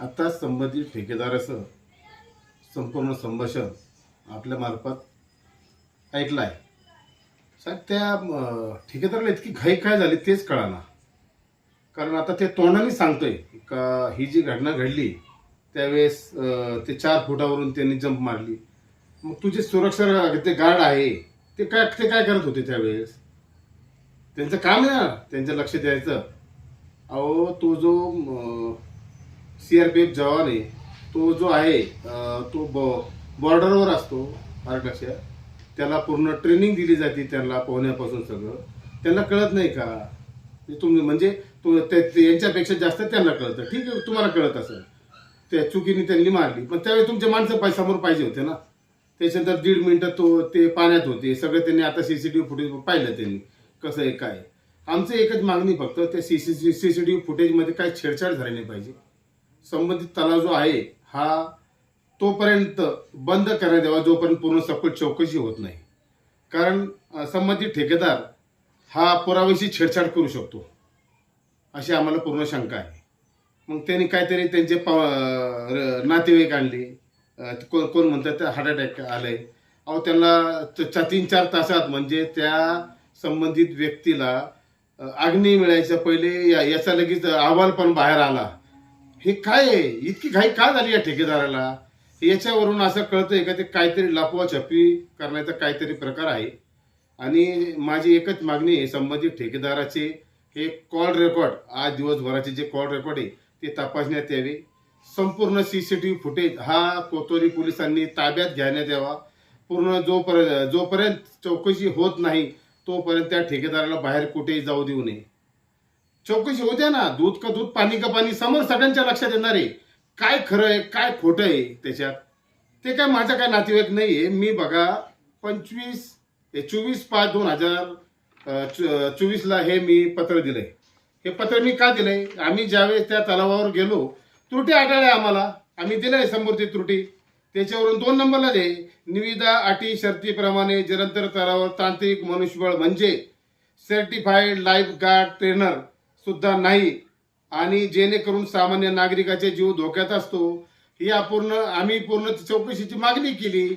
आता संबंधित ठेकेदाराचं संपूर्ण संभाषण आपल्या मार्फत ऐकलं आहे साहेब त्या ठेकेदाराला इतकी घाई काय झाली तेच कळाना. कारण आता ते तोंडाने सांगतोय का ही जी घटना घडली त्यावेळेस ते चार फुटावरून त्यांनी जंप मारली. मग तुझे सुरक्षा ते गार्ड आहे ते काय ते काय करत होते त्यावेळेस? त्यांचं काम आहे ना त्यांचं लक्ष द्यायचं. अहो तो जो सीआरपीएफ जवान आहे तो जो आहे तो बॉर्डरवर असतो महाराष्ट्राच्या त्याला पूर्ण ट्रेनिंग दिली जाते त्यांना पोहण्यापासून सगळं. त्यांना कळत नाही का? म्हणजे तुम्ही म्हणजे तो यांच्यापेक्षा जास्त त्यांना कळतं. ठीक आहे तुम्हाला कळत असेल. त्या चुकीने त्यांनी मारली. पण त्यावेळी तुमचे माणसं पाय समोर पाहिजे होते ना. त्याच्यानंतर दीड मिनटं तो ते पाण्यात होते. सगळं त्यांनी आता C C T V footage पाहिलं त्यांनी. कसं आहे काय आमचं एकच मागणी फक्त त्या C C C C T V फुटेजमध्ये काय छेडछाड झाली नाही पाहिजे. संबंधित तलाव जो आहे हा तोपर्यंत बंद करण्यात यावा जोपर्यंत पूर्ण सखोल चौकशी होत नाही. कारण संबंधित ठेकेदार हा पुराव्याशी छेडछाड करू शकतो. अशी आम्हाला पूर्ण शंका आहे. मग त्यांनी काहीतरी त्यांचे पा र- नातेवाईक आणले. कोण कोण म्हणतात त्या हार्ट अटॅक आलंय. अहो त्यांना त- तीन चार तासात म्हणजे त्या संबंधित व्यक्तीला अग्नी मिळायच्या पहिले या- याचा लगेच अहवाल पण बाहेर आला. हे काय आहे? इतकी घाई का झाली या ठेकेदाराला? याच्यावरून असं कळतंय का ते काहीतरी लपवा छपी करण्याचा काहीतरी प्रकार आहे? आणि माझी एकच मागणी आहे संबंधित ठेकेदाराचे हे कॉल रेकॉर्ड आज दिवसभराचे जे कॉल रेकॉर्ड आहे ते तपासण्यात यावे. संपूर्ण C C T V footage हा कोतवाली पोलिसांनी ताब्यात घेण्यात यावा. पूर्ण जोपर्यंत जोपर्यंत चौकशी होत नाही तोपर्यंत त्या ठेकेदाराला बाहेर कुठेही जाऊ देऊ नये. चौकशी होते ना. दूध का दूध पाणी का पाणी समोर सगळ्यांच्या लक्षात येणार आहे. काय खरं आहे काय खोटं आहे त्याच्यात? ते काय माझा काय नातेवाईक नाही आहे मी बघा पंचवीस हे चोवीस पाच दोन हजार चोवीसला हे मी पत्र दिलंय. हे पत्र मी का दिलंय? आम्ही ज्यावेळेस त्या तलावावर गेलो त्रुटी आढळल्या आम्हाला. आम्ही दिलंय समोरची त्रुटी. त्याच्यावरून दोन नंबरला दे. निविदा अटी शर्तीप्रमाणे जलंतर तलावावर तांत्रिक मनुष्यबळ म्हणजे सर्टिफाईड लाईफ गार्ड ट्रेनर सुद्धा नाही. आणि जेणेकरून सामान्य नागरिकाचे जीव धोक्यात असतो ही अपूर्ण आम्ही पूर्ण चौकशीची मागणी केली.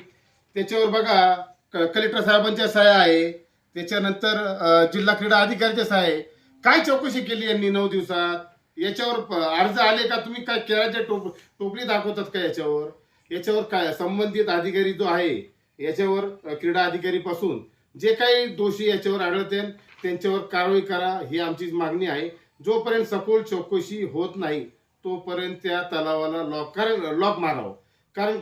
त्याच्यावर बघा कलेक्टर साहेबांच्या सहाय्या आहे. त्याच्यानंतर जिल्हा क्रीडा अधिकाऱ्याच्या सहाय्य काय चौकशी केली यांनी नऊ दिवसात? याच्यावर अर्ज आले का तुम्ही? काय केळाच्या टोप टोपली दाखवतात का याच्यावर? याच्यावर काय संबंधित अधिकारी जो आहे याच्यावर क्रीडा अधिकारी पासून जे काही दोषी याच्यावर आढळते त्यांच्यावर कारवाई करा ही आमची मागणी आहे. जोपर्यंत सखोल चौकशी होत नाही तोपर्यंत त्या तलावाला लॉक लॉक मारावं. कारण